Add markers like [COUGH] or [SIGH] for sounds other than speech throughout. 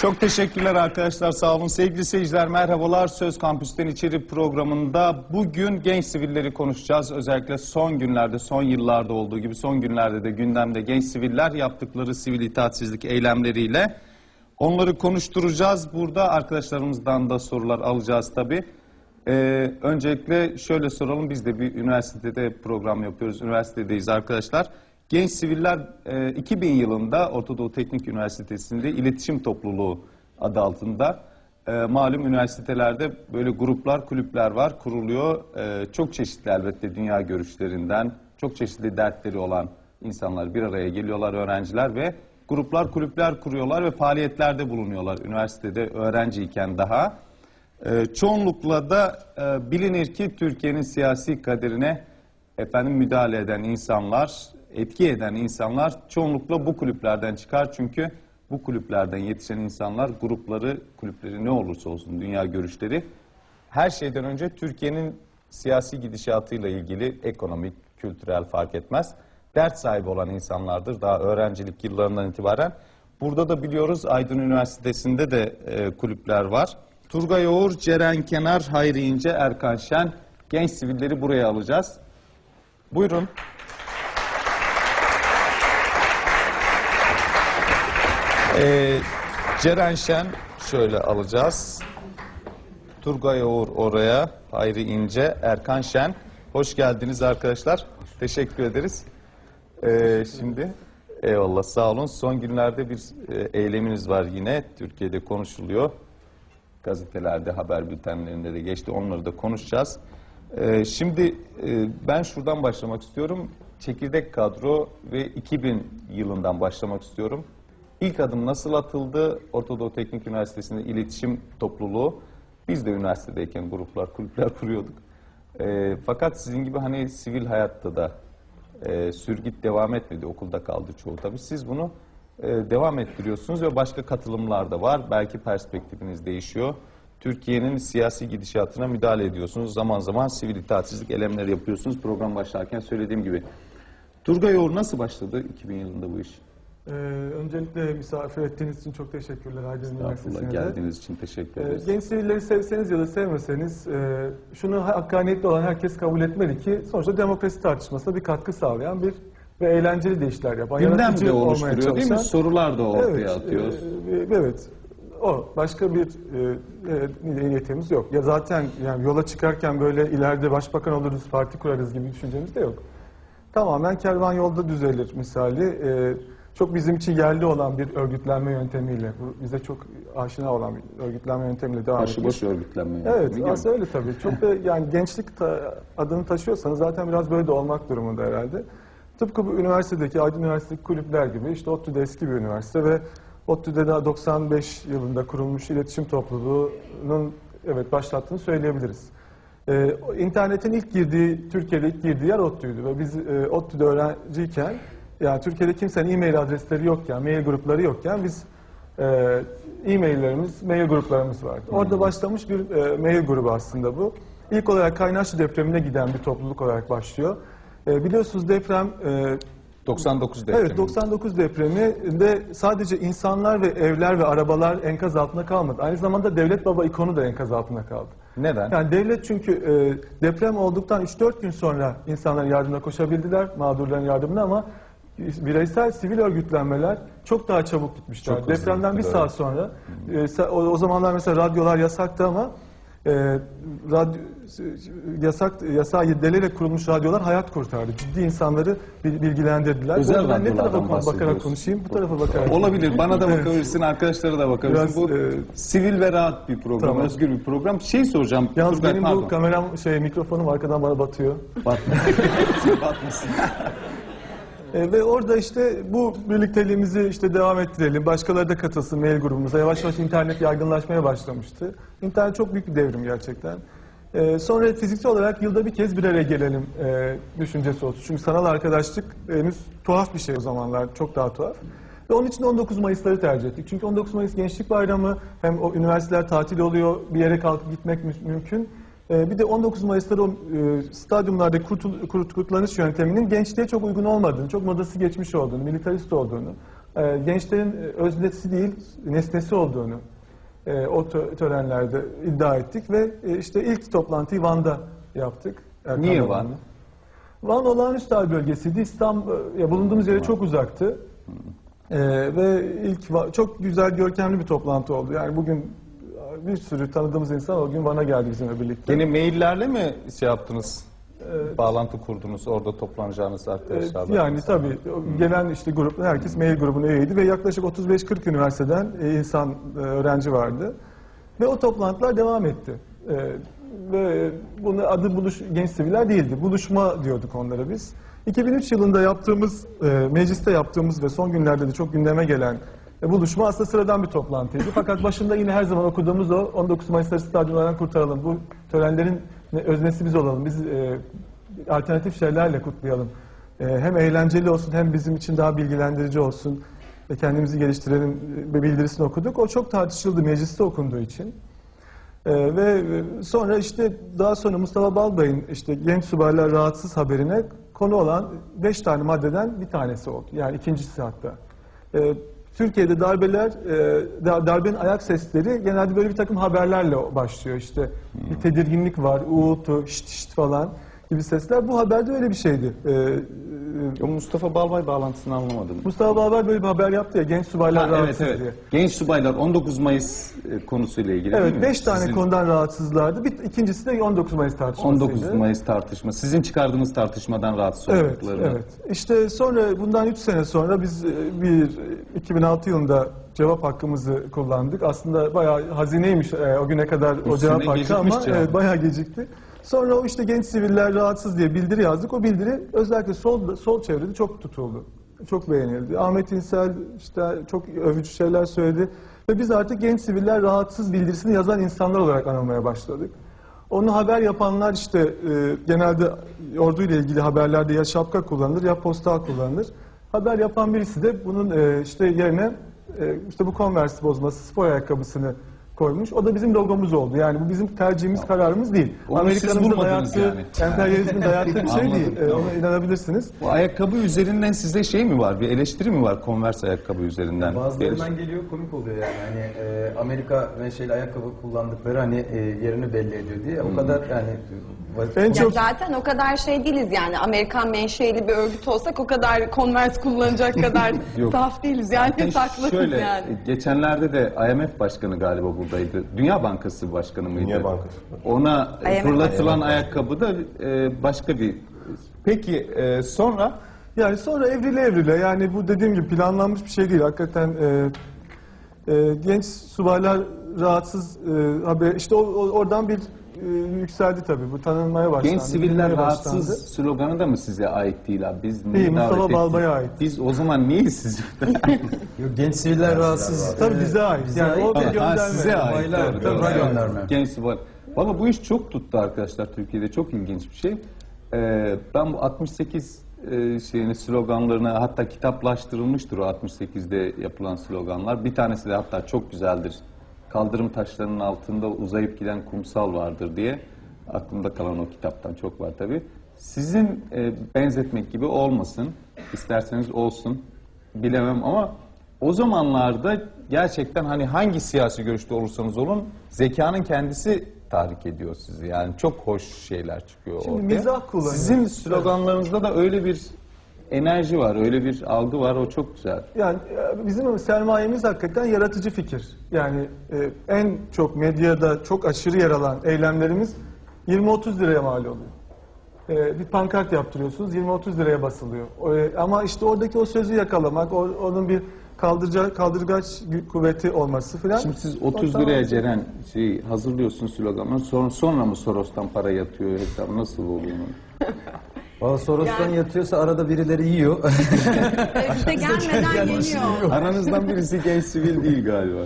Çok teşekkürler arkadaşlar. Sağ olun. Sevgili seyirciler merhabalar. Söz Kampüs'ten içeri programında bugün genç sivilleri konuşacağız. Özellikle son günlerde, son yıllarda olduğu gibi son günlerde de gündemde genç siviller yaptıkları sivil itaatsizlik eylemleriyle onları konuşturacağız. Burada arkadaşlarımızdan da sorular alacağız tabii. Ee, öncelikle şöyle soralım. Biz de bir üniversitede program yapıyoruz. Üniversitedeyiz arkadaşlar. Genç Siviller e, 2000 yılında Orta Doğu Teknik Üniversitesi'nde iletişim topluluğu adı altında e, malum üniversitelerde böyle gruplar, kulüpler var, kuruluyor. E, çok çeşitli elbette dünya görüşlerinden, çok çeşitli dertleri olan insanlar bir araya geliyorlar, öğrenciler ve gruplar, kulüpler kuruyorlar ve faaliyetlerde bulunuyorlar üniversitede öğrenciyken daha. E, çoğunlukla da e, bilinir ki Türkiye'nin siyasi kaderine efendim müdahale eden insanlar, etki eden insanlar çoğunlukla bu kulüplerden çıkar. Çünkü bu kulüplerden yetişen insanlar grupları, kulüpleri ne olursa olsun dünya görüşleri her şeyden önce Türkiye'nin siyasi gidişatıyla ilgili ekonomik, kültürel fark etmez. Dert sahibi olan insanlardır daha öğrencilik yıllarından itibaren. Burada da biliyoruz Aydın Üniversitesi'nde de e, kulüpler var. Turgay Oğur, Ceren Kenar, Hayri İnce, Erkan Şen genç sivilleri buraya alacağız. Buyurun. Ee, Ceren Şen şöyle alacağız. Turgay Oğur oraya, Hayri İnce, Erkan Şen. Hoş geldiniz arkadaşlar. Teşekkür ederiz. Ee, şimdi eyvallah sağ olun. Son günlerde bir e, eyleminiz var yine. Türkiye'de konuşuluyor. Gazetelerde, haber bültenlerinde de geçti. Onları da konuşacağız. Ee, şimdi e, ben şuradan başlamak istiyorum. Çekirdek kadro ve 2000 yılından başlamak istiyorum. İlk adım nasıl atıldı? Orta Doğu Teknik Üniversitesi'nde iletişim topluluğu. Biz de üniversitedeyken gruplar, kulüpler [LAUGHS] kuruyorduk. Ee, fakat sizin gibi hani sivil hayatta da e, sürgüt devam etmedi. Okulda kaldı çoğu tabii. Siz bunu e, devam ettiriyorsunuz ve başka katılımlar da var. Belki perspektifiniz değişiyor. Türkiye'nin siyasi gidişatına müdahale ediyorsunuz. Zaman zaman sivil itaatsizlik eylemleri yapıyorsunuz. Program başlarken söylediğim gibi. Turgay Oğur nasıl başladı 2000 yılında bu iş? Ee, öncelikle misafir ettiğiniz için çok teşekkürler Aydın Üniversitesi'ne geldiğiniz için teşekkür Ee, ederiz. genç sivilleri sevseniz ya da sevmeseniz e, şunu hakkaniyetli olan herkes kabul etmeli ki sonuçta demokrasi tartışmasına bir katkı sağlayan bir ve eğlenceli de işler yapan, Gündem de oluşturuyor değil mi? Sorular da ortaya Evet, atıyoruz. e, evet. O başka bir e, e, niyetimiz yok. Ya zaten yani yola çıkarken böyle ileride başbakan oluruz, parti kurarız gibi düşüncemiz de yok. Tamamen kervan yolda düzelir misali. E, çok bizim için yerli olan bir örgütlenme yöntemiyle, bu bize çok aşina olan bir örgütlenme yöntemiyle devam etmiş. Başıboş örgütlenme. Evet, yöntemi değil mi? aslında öyle tabii. Çok da yani gençlik ta- adını taşıyorsanız zaten biraz böyle de olmak durumunda herhalde. Tıpkı bu üniversitedeki, Aydın Üniversitesi kulüpler gibi işte ODTÜ'de eski bir üniversite ve ODTÜ'de daha 95 yılında kurulmuş iletişim topluluğunun evet başlattığını söyleyebiliriz. Ee, internetin ilk girdiği, Türkiye'de ilk girdiği yer ODTÜ'ydü ve biz e, ODTÜ'de öğrenciyken yani Türkiye'de kimsenin e-mail adresleri yokken, mail grupları yokken biz e, e-maillerimiz, mail gruplarımız vardı. Orada başlamış bir e, mail grubu aslında bu. İlk olarak Kaynaşlı depremine giden bir topluluk olarak başlıyor. E, biliyorsunuz deprem e, 99 depremi. Evet 99 depreminde sadece insanlar ve evler ve arabalar enkaz altında kalmadı. Aynı zamanda devlet baba ikonu da enkaz altında kaldı. Neden? Yani devlet çünkü e, deprem olduktan 3-4 gün sonra insanların yardımına koşabildiler, mağdurların yardımına ama bireysel sivil örgütlenmeler çok daha çabuk gitmişler. Çok Depremden bir saat sonra, e, o, o zamanlar mesela radyolar yasaktı ama e, radyo, yasak yasağı delile kurulmuş radyolar hayat kurtardı. Ciddi insanları bil- bilgilendirdiler. Özel ben ne tarafa bakarak konuşayım? Bu tarafa bakarak. Olabilir. Bana da bakabilirsin, arkadaşlara da bakabilirsin. Biraz, bu e, sivil ve rahat bir program, Tamam. özgür bir program. Şey soracağım. Yalnız Turgay, benim pardon. bu kameram şey mikrofonum arkadan bana batıyor. Batma- [LAUGHS] Batmasın. E, ve orada işte bu birlikteliğimizi işte devam ettirelim. Başkaları da katılsın mail grubumuza. Yavaş yavaş internet yaygınlaşmaya başlamıştı. İnternet çok büyük bir devrim gerçekten. E, sonra fiziksel olarak yılda bir kez bir araya gelelim e, düşüncesi oldu. Çünkü sanal arkadaşlık henüz tuhaf bir şey o zamanlar. Çok daha tuhaf. Ve onun için 19 Mayıs'ları tercih ettik. Çünkü 19 Mayıs Gençlik Bayramı hem o üniversiteler tatil oluyor, bir yere kalkıp gitmek mü- mümkün. Ee, Bir de 19 Mayıs'ta o e, stadyumlarda kurtul, kurt- kurtlanış yönteminin gençliğe çok uygun olmadığını, çok modası geçmiş olduğunu, militarist olduğunu, e, gençlerin öznesi değil nesnesi olduğunu e, o tö- törenlerde iddia ettik ve e, işte ilk toplantıyı Van'da yaptık. Erkan Niye. Van? Van olağanüstü hal bölgesiydi. İstanbul, ya bulunduğumuz yere çok uzaktı. Ee, ve ilk çok güzel görkemli bir toplantı oldu. Yani bugün bir sürü tanıdığımız insan o gün Van'a geldi bizimle birlikte. Yine maillerle mi şey yaptınız? Bağlantı kurdunuz orada toplanacağınız Ee, arkadaşlarla. yani tabii gelen işte grup herkes mail grubuna üyeydi ve yaklaşık 35-40 üniversiteden e, insan e, öğrenci vardı. Ve o toplantılar devam etti. Ee, ve bunun adı buluş genç siviller değildi. Buluşma diyorduk onlara biz. 2003 yılında yaptığımız e, mecliste yaptığımız ve son günlerde de çok gündeme gelen e, buluşma aslında sıradan bir toplantıydı. Fakat başında yine her zaman okuduğumuz o 19 Mayıs'ları stadyumlardan kurtaralım. Bu törenlerin ne- öznesi biz olalım. Biz e, alternatif şeylerle kutlayalım. E, hem eğlenceli olsun hem bizim için daha bilgilendirici olsun. E, kendimizi geliştirelim e, bildirisini okuduk. O çok tartışıldı mecliste okunduğu için. E, ve e, sonra işte daha sonra Mustafa Balbay'ın işte genç subaylar rahatsız haberine konu olan beş tane maddeden bir tanesi oldu. Yani ikincisi hatta. E, Türkiye'de darbeler, e, da- darbenin ayak sesleri genelde böyle bir takım haberlerle başlıyor. İşte bir tedirginlik var, uğultu, şşt şşt falan gibi sesler. Bu haberde öyle bir şeydi. E, O Mustafa Balbay bağlantısını anlamadım. Mustafa Balbay böyle bir haber yaptı ya genç subaylar Ha, evet rahatsız evet. diye. Genç subaylar 19 Mayıs e, konusuyla ilgili Evet, mi? beş tane Sizin konudan rahatsızlardı. Bir, ikincisi de 19 Mayıs tartışmasıydı. 19 Mayıs tartışma. Sizin çıkardığınız tartışmadan rahatsız Evet, olduklarını. evet. İşte sonra bundan 3 sene sonra biz e, bir e, 2006 yılında cevap hakkımızı kullandık. Aslında bayağı hazineymiş e, o güne kadar o cevap hakkı ama evet, bayağı gecikti. Sonra o işte genç siviller rahatsız diye bildiri yazdık. O bildiri özellikle sol sol çevrede çok tutuldu. Çok beğenildi. Ahmet İnsel işte çok övücü şeyler söyledi. Ve biz artık genç siviller rahatsız bildirisini yazan insanlar olarak anılmaya başladık. Onu haber yapanlar işte e, genelde orduyla ilgili haberlerde ya şapka kullanılır ya postal kullanılır. Haber yapan birisi de bunun e, işte yerine e, işte bu Converse bozması spor ayakkabısını koymuş. O da bizim logomuz oldu. Yani bu bizim tercihimiz, kararımız değil. Onu siz Amerika'nın bulmadınız dayattığı, yani. emperyalizmin dayattığı bir şey [LAUGHS] Anladım. değil. E, ona inanabilirsiniz. Bu ayakkabı üzerinden size şey mi var? Bir eleştiri mi var Converse ayakkabı üzerinden? Bir Bazılarından geliyor komik oluyor yani hani e, Amerika menşeli ayakkabı kullandıkları hani e, yerini belli ediyor diye o kadar yani En Ya çok zaten o kadar şey değiliz yani Amerikan menşeli bir örgüt olsak o kadar Converse kullanacak kadar [LAUGHS] Yok. saf değiliz yani Yani saklıyız şöyle, yani. geçenlerde de IMF Başkanı galiba buradaydı. Dünya Bankası Başkanı mıydı? Dünya Bankası. Ona IMF fırlatılan ayakkabı da e, başka bir... Peki e, sonra Yani sonra evrile evrile yani bu dediğim gibi planlanmış bir şey değil. Hakikaten e, e, genç subaylar rahatsız e, haber işte o, o- oradan bir yükseldi tabii. Bu tanınmaya başlandı. genç siviller rahatsız başlandı. sloganı da mı size ait değil abi? Biz niye Değil, Mustafa ettik? Balbay'a ait. Biz o zaman niyeyiz siz? [LAUGHS] Yok, genç siviller rahatsız. Tabii bize ait. bize Yani o bir ait. gönderme. Ha, size ait. Tabii, doğru. gönderme. Genç subay. Valla bu iş çok tuttu arkadaşlar Türkiye'de. Çok ilginç bir şey. Ee, ben bu 68 e, şeyini sloganlarını hatta kitaplaştırılmıştır o 68'de yapılan sloganlar. Bir tanesi de hatta çok güzeldir. Kaldırım taşlarının altında uzayıp giden kumsal vardır diye. Aklımda kalan o kitaptan çok var tabii. Sizin e, benzetmek gibi olmasın. İsterseniz olsun. Bilemem ama o zamanlarda gerçekten hani hangi siyasi görüşte olursanız olun zekanın kendisi tahrik ediyor sizi. Yani çok hoş şeyler çıkıyor Şimdi ortaya. mizah kullanıyor. Sizin sloganlarınızda da öyle bir enerji var, öyle bir algı var. O çok güzel. Yani e, bizim sermayemiz hakikaten yaratıcı fikir. Yani e, en çok medyada çok aşırı yer alan eylemlerimiz 20-30 liraya mal oluyor. E, bir pankart yaptırıyorsunuz 20-30 liraya basılıyor. E, ama işte oradaki o sözü yakalamak, o- onun bir kaldırca, kaldırgaç kuvveti olması falan. Şimdi siz 30 O liraya tamam. Ceren şey hazırlıyorsun sloganı. Sonra, sonra mı Soros'tan para yatıyor hesap nasıl oluyor? [LAUGHS] Valla Soros'tan Yani- yatıyorsa arada birileri yiyor. [LAUGHS] Bize gelmeden geliyor. Aranızdan birisi genç sivil değil galiba.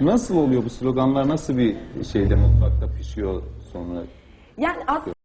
Nasıl oluyor bu sloganlar? Nasıl bir şeyde mutfakta pişiyor sonra? Yani aslında